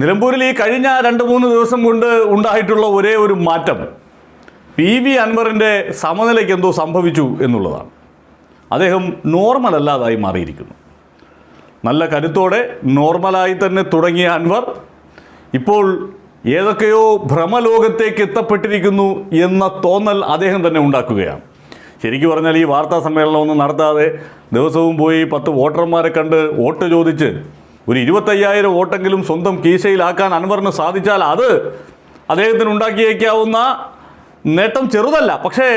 നിലമ്പൂരിൽ ഈ കഴിഞ്ഞ രണ്ട് മൂന്ന് ദിവസം കൊണ്ട് ഉണ്ടായിട്ടുള്ള ഒരേ ഒരു മാറ്റം പി വി അൻവറിന്റെ സമനിലയ്ക്ക് എന്തോ സംഭവിച്ചു എന്നുള്ളതാണ്. അദ്ദേഹം നോർമൽ അല്ലാതായി മാറിയിരിക്കുന്നു. നല്ല കരുത്തോടെ നോർമലായി തന്നെ തുടങ്ങിയ അൻവർ ഇപ്പോൾ ഏതൊക്കെയോ ഭ്രമലോകത്തേക്ക് എത്തപ്പെട്ടിരിക്കുന്നു എന്ന തോന്നൽ അദ്ദേഹം തന്നെ ഉണ്ടാക്കുകയാണ്. ശരിക്കും പറഞ്ഞാൽ ഈ വാർത്താ സമ്മേളനമൊന്നും നടത്താതെ ദിവസവും പോയി പത്ത് വോട്ടർമാരെ കണ്ട് വോട്ട് ചോദിച്ച് ഒരു ഇരുപത്തയ്യായിരം വോട്ടെങ്കിലും സ്വന്തം കീശയിലാക്കാൻ അൻവറിന് സാധിച്ചാൽ അത് അദ്ദേഹത്തിന് ഉണ്ടാക്കിയേക്കാവുന്ന നേട്ടം ചെറുതല്ല. പക്ഷേ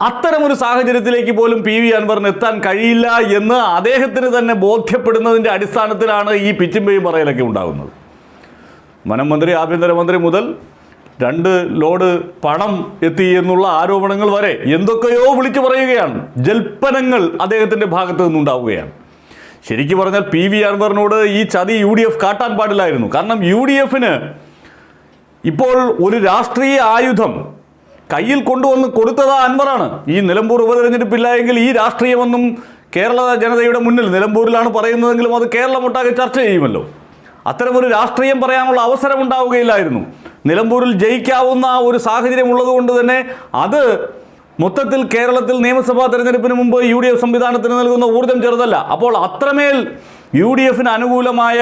അത്തരമൊരു സാഹചര്യത്തിലേക്ക് പോലും പി വി അൻവറിന് എത്താൻ കഴിയില്ല എന്ന് അദ്ദേഹത്തിന് തന്നെ ബോധ്യപ്പെടുന്നതിന്റെ അടിസ്ഥാനത്തിലാണ് ഈ പിച്ചിമ്പയും പറയലൊക്കെ ഉണ്ടാകുന്നത്. വനമന്ത്രി ആഭ്യന്തരമന്ത്രി മുതൽ രണ്ട് ലോഡ് പണം എത്തി എന്നുള്ള ആരോപണങ്ങൾ വരെ എന്തൊക്കെയോ വിളിച്ചു പറയുകയാണ്. ജൽപ്പനങ്ങൾ അദ്ദേഹത്തിന്റെ ഭാഗത്തു നിന്നുണ്ടാവുകയാണ്. ശരിക്കും പറഞ്ഞാൽ പി വി അൻവറിനോട് ഈ ചതി യു ഡി എഫ് കാട്ടാൻ പാടില്ലായിരുന്നു. കാരണം യു ഡി എഫിന് ഇപ്പോൾ ഒരു രാഷ്ട്രീയ ആയുധം കയ്യിൽ കൊണ്ടുവന്ന് കൊടുത്തത് അൻവറാണ്. ഈ നിലമ്പൂർ ഉപതെരഞ്ഞെടുപ്പില്ല എങ്കിൽ ഈ രാഷ്ട്രീയമൊന്നും കേരള ജനതയുടെ മുന്നിൽ നിലമ്പൂരിലാണ് പറയുന്നതെങ്കിലും അത് കേരളമൊട്ടാകെ ചർച്ച ചെയ്യുമല്ലോ. അത്തരമൊരു രാഷ്ട്രീയം പറയാനുള്ള അവസരം ഉണ്ടാവുകയില്ലായിരുന്നു നിലമ്പൂരിൽ ജയിക്കാവുന്ന ഒരു സാഹചര്യം ഉള്ളതുകൊണ്ട് തന്നെ അത് മൊത്തത്തിൽ കേരളത്തിൽ നിയമസഭാ തെരഞ്ഞെടുപ്പിന് മുമ്പ് യു ഡി എഫ് സംവിധാനത്തിന് നൽകുന്ന ഊർജം ചെറുതല്ല. അപ്പോൾ അത്രമേൽ യു ഡി എഫിന് അനുകൂലമായ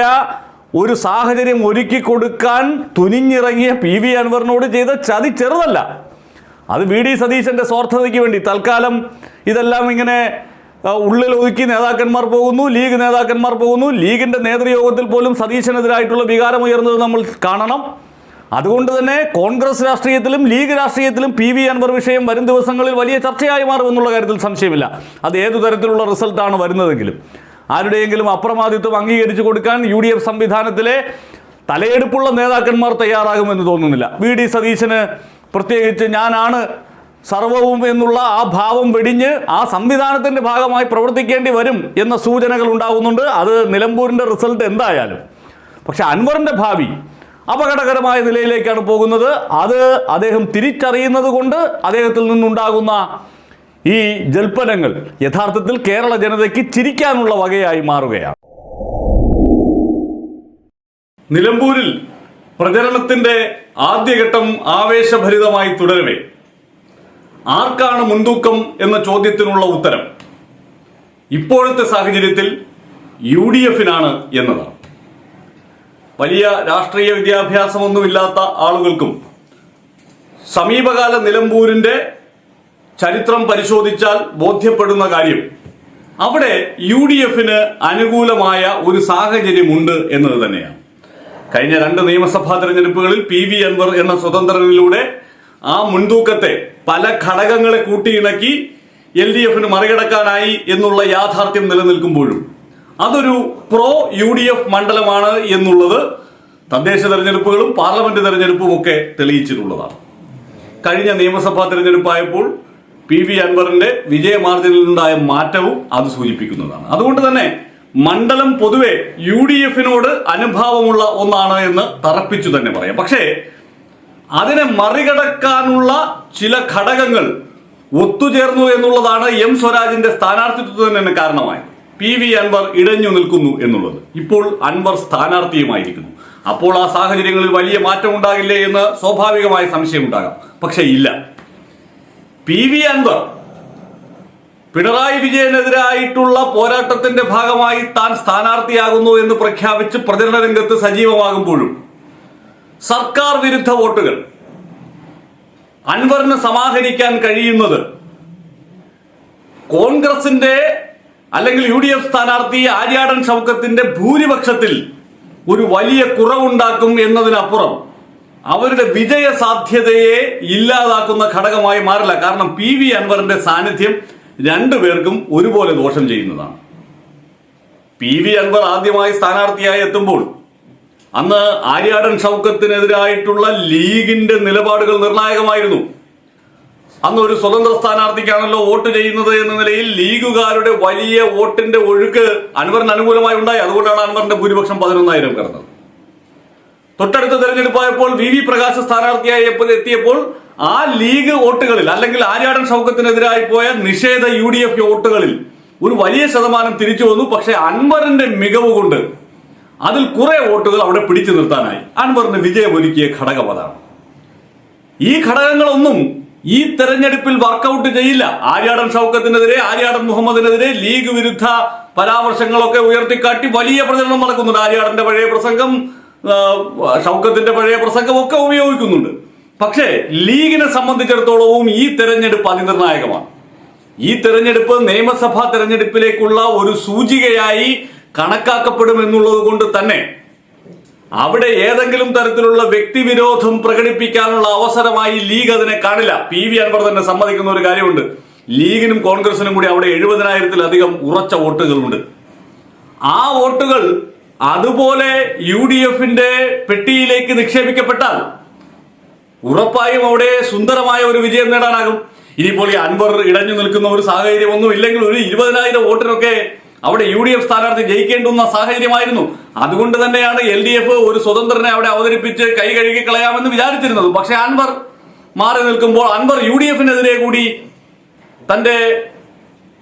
ഒരു സാഹചര്യം ഒരുക്കി കൊടുക്കാൻ തുനിഞ്ഞിറങ്ങിയ പി വി അൻവറിനോട് ചെയ്ത ചതി ചെറുതല്ല. അത് വി ഡി സതീശന്റെ സ്വാർത്ഥതയ്ക്ക് വേണ്ടി. തൽക്കാലം ഇതെല്ലാം ഇങ്ങനെ ഉള്ളിൽ ഒതുക്കി നേതാക്കന്മാർ പോകുന്നു ലീഗ് നേതാക്കന്മാർ പോകുന്നു. ലീഗിന്റെ നേതൃയോഗത്തിൽ പോലും സതീശനെതിരായിട്ടുള്ള വികാരം ഉയർന്നത് നമ്മൾ കാണണം. അതുകൊണ്ട് തന്നെ കോൺഗ്രസ് രാഷ്ട്രീയത്തിലും ലീഗ് രാഷ്ട്രീയത്തിലും പി വി അൻവർ വിഷയം വരും ദിവസങ്ങളിൽ വലിയ ചർച്ചയായി മാറുമെന്നുള്ള കാര്യത്തിൽ സംശയമില്ല. അത് ഏതു തരത്തിലുള്ള റിസൾട്ടാണ് വരുന്നതെങ്കിലും. ആരുടെയെങ്കിലും അപ്രമാദിത്വം അംഗീകരിച്ചു കൊടുക്കാൻ യു ഡി എഫ് സംവിധാനത്തിലെ തലയെടുപ്പുള്ള നേതാക്കന്മാർ തയ്യാറാകുമെന്ന് തോന്നുന്നില്ല. വി ഡി സതീശന് പ്രത്യേകിച്ച് ഞാനാണ് സർവവും എന്നുള്ള ആ ഭാവം വെടിഞ്ഞ് ആ സംവിധാനത്തിന്റെ ഭാഗമായി പ്രവർത്തിക്കേണ്ടി വരും എന്ന സൂചനകൾ ഉണ്ടാകുന്നുണ്ട് അത് നിലമ്പൂരിന്റെ റിസൾട്ട് എന്തായാലും. പക്ഷെ അൻവറിന്റെ ഭാവി അപകടകരമായ നിലയിലേക്കാണ് പോകുന്നത്. അത് അദ്ദേഹം തിരിച്ചറിയുന്നത് കൊണ്ട് അദ്ദേഹത്തിൽ നിന്നുണ്ടാകുന്ന ഈ ജൽപ്പനങ്ങൾ യഥാർത്ഥത്തിൽ കേരള ജനതയ്ക്ക് ചിരിക്കാനുള്ള വകയായി മാറുകയാണ്. നിലമ്പൂരിൽ പ്രചരണത്തിന്റെ ആദ്യഘട്ടം ആവേശഭരിതമായി തുടരവേ. ആർക്കാണ് മുൻതൂക്കം എന്ന ചോദ്യത്തിനുള്ള ഉത്തരം? ഇപ്പോഴത്തെ സാഹചര്യത്തിൽ യു ഡി എഫിനാണ് എന്നതാണ്. വലിയ രാഷ്ട്രീയ വിദ്യാഭ്യാസമൊന്നുമില്ലാത്ത ആളുകൾക്കും സമീപകാല നിലമ്പൂരിന്റെ ചരിത്രം പരിശോധിച്ചാൽ ബോധ്യപ്പെടുന്ന കാര്യം അവിടെ യു ഡി എഫിന് അനുകൂലമായ ഒരു സാഹചര്യമുണ്ട് എന്നത് തന്നെയാണ്. കഴിഞ്ഞ രണ്ട് നിയമസഭാ തെരഞ്ഞെടുപ്പുകളിൽ പി വി അൻവർ എന്ന സ്വതന്ത്രനിലൂടെ ആ മുൻതൂക്കത്തെ പല ഘടകങ്ങളെ കൂട്ടിയിണക്കി എൽ ഡി എഫിന് മറികടക്കാനായി എന്നുള്ള യാഥാർത്ഥ്യം നിലനിൽക്കുമ്പോഴും അതൊരു പ്രോ യു ഡി എഫ് മണ്ഡലമാണ് എന്നുള്ളത് തദ്ദേശ തെരഞ്ഞെടുപ്പുകളും പാർലമെന്റ് തെരഞ്ഞെടുപ്പും ഒക്കെ തെളിയിച്ചിട്ടുള്ളതാണ്. കഴിഞ്ഞ നിയമസഭാ തെരഞ്ഞെടുപ്പായപ്പോൾ പി വി അൻവറിന്റെ വിജയ മാറ്റവും അത് സൂചിപ്പിക്കുന്നതാണ്. അതുകൊണ്ട് തന്നെ മണ്ഡലം പൊതുവെ യു ഡി എഫിനോട് അനുഭാവമുള്ള ഒന്നാണ് എന്ന് തറപ്പിച്ചു തന്നെ പറയാം. പക്ഷേ അതിനെ മറികടക്കാനുള്ള ചില ഘടകങ്ങൾ ഒത്തുചേർന്നു എന്നുള്ളതാണ് എം സ്വരാജിന്റെ സ്ഥാനാർത്ഥിത്വത്തിന് കാരണമായത്. പി വി അൻവർ ഇടഞ്ഞു നിൽക്കുന്നു എന്നുള്ളത്. ഇപ്പോൾ അൻവർ സ്ഥാനാർത്ഥിയുമായിരിക്കുന്നു. അപ്പോൾ ആ സാഹചര്യങ്ങളിൽ വലിയ മാറ്റം ഉണ്ടാകില്ലേ എന്ന് സ്വാഭാവികമായ സംശയം ഉണ്ടാകാം. പക്ഷേ ഇല്ല. പി വി അൻവർ പിണറായി വിജയനെതിരായിട്ടുള്ള പോരാട്ടത്തിന്റെ ഭാഗമായി താൻ സ്ഥാനാർത്ഥിയാകുന്നു എന്ന് പ്രഖ്യാപിച്ച് പ്രചരണ രംഗത്ത് സജീവമാകുമ്പോഴും സർക്കാർ വിരുദ്ധ വോട്ടുകൾ അൻവറിന് സമാഹരിക്കാൻ കഴിയുന്നത് കോൺഗ്രസിന്റെ അല്ലെങ്കിൽ യു ഡി എഫ് സ്ഥാനാർത്ഥി ആര്യാടൻ ഷൗക്കത്തിന്റെ ഭൂരിപക്ഷത്തിൽ ഒരു വലിയ കുറവുണ്ടാക്കും എന്നതിനപ്പുറം അവരുടെ വിജയ സാധ്യതയെ ഇല്ലാതാക്കുന്ന ഘടകമായി മാറില്ല. കാരണം പി വി അൻവറിന്റെ സാന്നിധ്യം രണ്ടുപേർക്കും ഒരുപോലെ ദോഷം ചെയ്യുന്നതാണ്. പി വി അൻവർ ആദ്യമായി സ്ഥാനാർത്ഥിയായി എത്തുമ്പോൾ അന്ന് ആര്യാടൻ ഷൗക്കത്തിനെതിരായിട്ടുള്ള ലീഗിന്റെ നിലപാടുകൾ നിർണായകമായിരുന്നു. അന്ന് ഒരു സ്വതന്ത്ര സ്ഥാനാർത്ഥിക്കാണല്ലോ വോട്ട് ചെയ്യുന്നത് എന്ന നിലയിൽ ലീഗുകാരുടെ വലിയ വോട്ടിന്റെ ഒഴുക്ക് അൻവറിന് അനുകൂലമായി ഉണ്ടായി. അതുകൊണ്ടാണ് അൻവറിന്റെ ഭൂരിപക്ഷം പതിനൊന്നായിരം കടന്നത്. തൊട്ടടുത്ത തെരഞ്ഞെടുപ്പായപ്പോൾ വി വി പ്രകാശ് സ്ഥാനാർത്ഥിയായപ്പോൾ എത്തിയപ്പോൾ ആ ലീഗ് വോട്ടുകളിൽ അല്ലെങ്കിൽ ആര്യാടൻ ഷൗക്കത്തിനെതിരായി പോയ നിഷേധ യു ഡി എഫ് വോട്ടുകളിൽ ഒരു വലിയ ശതമാനം തിരിച്ചു വന്നു. പക്ഷേ അൻവറിന്റെ മികവ് കൊണ്ട് അതിൽ കുറെ വോട്ടുകൾ അവിടെ പിടിച്ചു നിർത്താനായി. അൻവറിന് വിജയമൊരുക്കിയ ഘടകം അതാണ്. ഈ ഘടകങ്ങളൊന്നും ഈ തെരഞ്ഞെടുപ്പിൽ വർക്കൗട്ട് ചെയ്യില്ല. ആര്യാടൻ ഷൗക്കത്തിനെതിരെ ആര്യാടൻ മുഹമ്മദിനെതിരെ ലീഗ് വിരുദ്ധ പരാമർശങ്ങളൊക്കെ ഉയർത്തിക്കാട്ടി വലിയ പ്രചരണം നടക്കുന്നുണ്ട്. ആര്യാടന്റെ പഴയ പ്രസംഗം ഷൗക്കത്തിന്റെ പഴയ പ്രസംഗം ഒക്കെ ഉപയോഗിക്കുന്നുണ്ട്. പക്ഷേ ലീഗിനെ സംബന്ധിച്ചിടത്തോളവും ഈ തെരഞ്ഞെടുപ്പ് അതിനിർണായകമാണ്. ഈ തെരഞ്ഞെടുപ്പ് നിയമസഭാ തെരഞ്ഞെടുപ്പിലേക്കുള്ള ഒരു സൂചികയായി കണക്കാക്കപ്പെടും എന്നുള്ളത് കൊണ്ട് തന്നെ അവിടെ ഏതെങ്കിലും തരത്തിലുള്ള വ്യക്തിവിരോധം പ്രകടിപ്പിക്കാനുള്ള അവസരമായി ലീഗ് അതിനെ കാണില്ല. പി വി അൻവർ തന്നെ സമ്മതിക്കുന്ന ഒരു കാര്യമുണ്ട്. ലീഗിനും കോൺഗ്രസിനും കൂടി അവിടെ എഴുപതിനായിരത്തിലധികം ഉറച്ച വോട്ടുകളുണ്ട്. ആ വോട്ടുകൾ അതുപോലെ യു ഡി എഫിന്റെ പെട്ടിയിലേക്ക് നിക്ഷേപിക്കപ്പെട്ടാൽ ഉറപ്പായും അവിടെ സുന്ദരമായ ഒരു വിജയം നേടാനാകും. ഇനിയിപ്പോൾ ഈ അൻവർ ഇടഞ്ഞു നിൽക്കുന്ന ഒരു സാഹചര്യം ഒന്നും ഇല്ലെങ്കിൽ ഒരു ഇരുപതിനായിരം വോട്ടിനൊക്കെ അവിടെ യു ഡി എഫ് സ്ഥാനാർത്ഥി ജയിക്കേണ്ടുന്ന സാഹചര്യമായിരുന്നു. അതുകൊണ്ട് തന്നെയാണ് എൽ ഡി എഫ് ഒരു സ്വതന്ത്രനെ അവിടെ അവതരിപ്പിച്ച് കൈ കഴുകി കളയാമെന്ന് വിചാരിച്ചിരുന്നത്. പക്ഷെ അൻവർ മാറി നിൽക്കുമ്പോൾ അൻവർ യു ഡി എഫിനെതിരെ കൂടി തന്റെ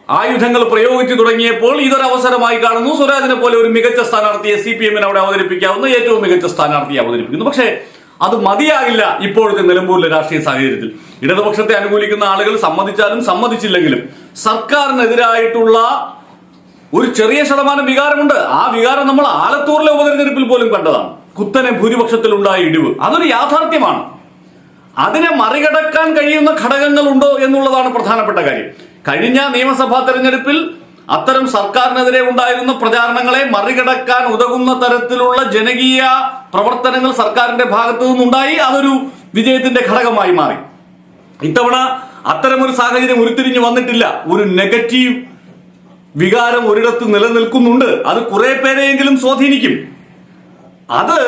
ആയുധങ്ങൾ പ്രയോഗിച്ചു തുടങ്ങിയപ്പോൾ ഇതൊരവസരമായി കാണുന്നു. സ്വരാജിനെ പോലെ ഒരു മികച്ച സ്ഥാനാർത്ഥിയെ സി പി എമ്മിന് അവിടെ അവതരിപ്പിക്കാവുന്ന ഏറ്റവും മികച്ച സ്ഥാനാർത്ഥിയെ അവതരിപ്പിക്കുന്നു. പക്ഷേ അത് മതിയാകില്ല ഇപ്പോഴത്തെ നിലമ്പൂരിലെ രാഷ്ട്രീയ സാഹചര്യത്തിൽ. ഇടതുപക്ഷത്തെ അനുകൂലിക്കുന്ന ആളുകൾ സമ്മതിച്ചാലും സമ്മതിച്ചില്ലെങ്കിലും സർക്കാരിനെതിരായിട്ടുള്ള ഒരു ചെറിയ ശതമാനം വികാരമുണ്ട്. ആ വികാരം നമ്മൾ ആലത്തൂറിലെ ഉപതെരഞ്ഞെടുപ്പിൽ പോലും കണ്ടതാണ്. കുത്തനെ ഭൂരിപക്ഷത്തിലുണ്ടായ ഇടിവ്. അതൊരു യാഥാർത്ഥ്യമാണ്. അതിനെ മറികടക്കാൻ കഴിയുന്ന ഘടകങ്ങൾ ഉണ്ടോ എന്നുള്ളതാണ് പ്രധാനപ്പെട്ട കാര്യം. കഴിഞ്ഞ നിയമസഭാ തെരഞ്ഞെടുപ്പിൽ അത്തരം സർക്കാരിനെതിരെ ഉണ്ടായിരുന്ന പ്രചാരണങ്ങളെ മറികടക്കാൻ ഉതകുന്ന തരത്തിലുള്ള ജനകീയ പ്രവർത്തനങ്ങൾ സർക്കാരിന്റെ ഭാഗത്തു നിന്നുണ്ടായി. അതൊരു വിജയത്തിന്റെ ഘടകമായി മാറി. ഇത്തവണ അത്തരമൊരു സാഹചര്യം ഉരുത്തിരിഞ്ഞു വന്നിട്ടില്ല. ഒരു നെഗറ്റീവ് വികാരം ഒരിടത്ത് നിലനിൽക്കുന്നുണ്ട്. അത് കുറെ പേരെയെങ്കിലും സ്വാധീനിക്കും. അത്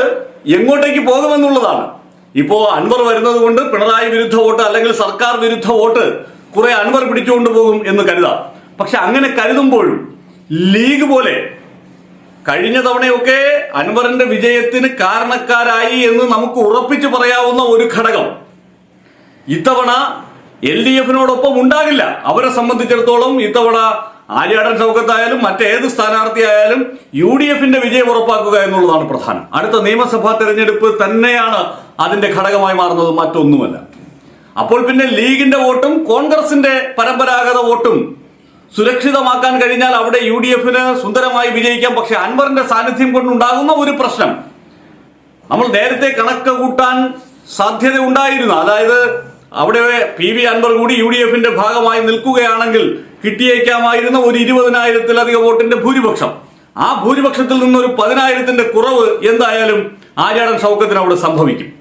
എങ്ങോട്ടേക്ക് പോകുമെന്നുള്ളതാണ്. ഇപ്പോ അൻവർ വരുന്നത് കൊണ്ട് പിണറായി വിരുദ്ധ വോട്ട് അല്ലെങ്കിൽ സർക്കാർ വിരുദ്ധ വോട്ട് കുറെ അൻവർ പിടിച്ചുകൊണ്ട് പോകും എന്ന് കരുതാം. പക്ഷെ അങ്ങനെ കരുതുമ്പോഴും ലീഗ് പോലെ കഴിഞ്ഞ തവണയൊക്കെ അൻവറിന്റെ വിജയത്തിന് കാരണക്കാരായി എന്ന് നമുക്ക് ഉറപ്പിച്ചു പറയാവുന്ന ഒരു ഘടകം. ഇത്തവണ എൽ ഡി എഫിനോടൊപ്പം ഉണ്ടാകില്ല. അവരെ സംബന്ധിച്ചിടത്തോളം ഇത്തവണ ആര്യാടൻ ചൗക്കത്തായാലും മറ്റേത് സ്ഥാനാർത്ഥിയായാലും യു ഡി എഫിന്റെ വിജയം ഉറപ്പാക്കുക എന്നുള്ളതാണ് പ്രധാനം. അടുത്ത നിയമസഭാ തെരഞ്ഞെടുപ്പ് തന്നെയാണ് അതിന്റെ ഘടകമായി മാറുന്നത് മറ്റൊന്നുമല്ല. അപ്പോൾ പിന്നെ ലീഗിന്റെ വോട്ടും കോൺഗ്രസിന്റെ പരമ്പരാഗത വോട്ടും സുരക്ഷിതമാക്കാൻ കഴിഞ്ഞാൽ അവിടെ യു ഡി എഫിന് സുന്ദരമായി വിജയിക്കാം. പക്ഷെ അൻവറിന്റെ സാന്നിധ്യം കൊണ്ടുണ്ടാകുന്ന ഒരു പ്രശ്നം. നമ്മൾ നേരത്തെ കണക്ക് കൂട്ടാൻ സാധ്യത ഉണ്ടായിരുന്നു. അതായത് അവിടെ പി വി അൻവർ കൂടി യു ഡി എഫിന്റെ ഭാഗമായി നിൽക്കുകയാണെങ്കിൽ കിട്ടിയേക്കാമായിരുന്ന ഒരു ഇരുപതിനായിരത്തിലധികം വോട്ടിന്റെ ഭൂരിപക്ഷം. ആ ഭൂരിപക്ഷത്തിൽ നിന്നൊരു പതിനായിരത്തിന്റെ കുറവ് എന്തായാലും ആര്യാടൻ ഷൗക്കത്തിന് അവിടെ സംഭവിക്കും.